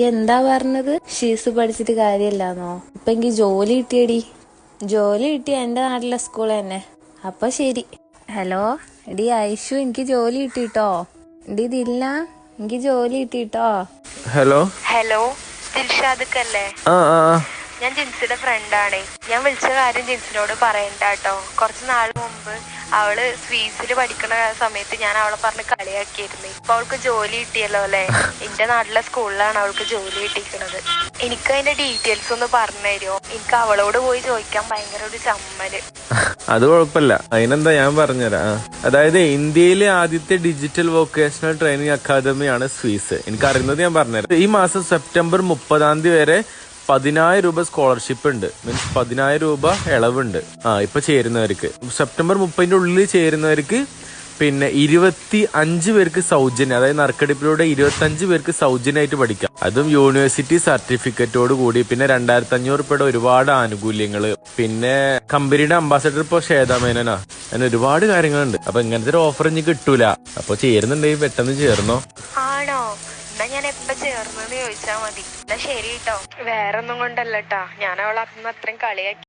എന്താ പറഞ്ഞത്? ഷീസ് പഠിച്ചിട്ട് കാര്യമില്ലാന്നോ? ഇപ്പൊ എനിക്ക് ജോലി കിട്ടിയടി. ജോലി കിട്ടിയ എന്റെ നാട്ടിലെ സ്കൂൾ തന്നെ. അപ്പൊ ശരി. ഹലോ? എടി ഐഷു എനിക്ക് ജോലി കിട്ടിട്ടോ? എടി ഇതില്ല എനിക്ക് ജോലി കിട്ടിട്ടോ? ഹലോ? ഹലോ ദിൽഷാദക്കല്ലേ ആ ആ ആ. ഞാൻ ജിൻസിയുടെ ഫ്രണ്ടാണ് ഞാൻ വിളിച്ച കാര്യം ജിൻസിനോട് പറയണ്ട കേട്ടോ കുറച്ച് നാൾ മുമ്പ് അവൾ സ്വീസിൽ പഠിക്കുന്ന സമയത്ത് ഞാൻ അവളെ പറഞ്ഞ് കളിയാക്കിയിരുന്നു. ഇപ്പൊ അവൾക്ക് ജോലി കിട്ടിയല്ലോ അല്ലെ? എന്റെ നാട്ടിലെ സ്കൂളിലാണ് അവൾക്ക് ജോലി കിട്ടിയിരിക്കുന്നത് എനിക്ക് അതിന്റെ ഡീറ്റെയിൽസ് ഒന്ന് പറഞ്ഞു തരുമോ? എനിക്ക് അവളോട് പോയി ചോദിക്കാൻ ഭയങ്കര ഒരു ചമ്മൽ. അത് കുഴപ്പമില്ല. അതിനെന്താ ഞാൻ പറഞ്ഞുതരാം. അതായത് ഇന്ത്യയിലെ ആദ്യത്തെ ഡിജിറ്റൽ വൊക്കേഷണൽ ട്രെയിനിങ് അക്കാദമിയാണ് സ്വീസ് എനിക്ക് അറിയുന്നത് ഞാൻ പറഞ്ഞുതരാം. ഈ മാസം സെപ്റ്റംബർ മുപ്പതാം തീയതി വരെ പതിനായിരം രൂപ സ്കോളർഷിപ്പ് ഉണ്ട്. മീൻസ് പതിനായിരം രൂപ ഇളവുണ്ട്. ആ ഇപ്പൊ ചേരുന്നവർക്ക്. സെപ്റ്റംബർ മുപ്പതിന്റെ ഉള്ളിൽ ചേരുന്നവർക്ക് പിന്നെ ഇരുപത്തി അഞ്ച് പേർക്ക് സൗജന്യം അതായത് നറുക്കെടുപ്പിലൂടെ ഇരുപത്തി അഞ്ച് പേർക്ക് സൗജന്യമായിട്ട് പഠിക്കാം. അതും യൂണിവേഴ്സിറ്റി സർട്ടിഫിക്കറ്റോട് കൂടി പിന്നെ രണ്ടായിരത്തി അഞ്ഞൂറ് രൂപയുടെ ഒരുപാട് ആനുകൂല്യങ്ങൾ പിന്നെ കമ്പനിയുടെ അംബാസഡർ ഇപ്പൊ ശ്വേതാ മേനനാ. അങ്ങനെ ഒരുപാട് കാര്യങ്ങളുണ്ട്. അപ്പൊ ഇങ്ങനത്തെ ഒരു ഓഫർ ഇനി കിട്ടൂല. അപ്പൊ ചേരുന്നുണ്ടെങ്കിൽ പെട്ടെന്ന് ചേർന്നോ? ആണോ? എന്നാ ഞാൻ എപ്പ ചേർന്നെന്ന് ചോദിച്ചാ മതി. എന്നാ ശരി കേട്ടോ വേറൊന്നും കൊണ്ടല്ലട്ടാ. ഞാൻ അവളെ അന്ന് അത്രയും കളിയാക്കി.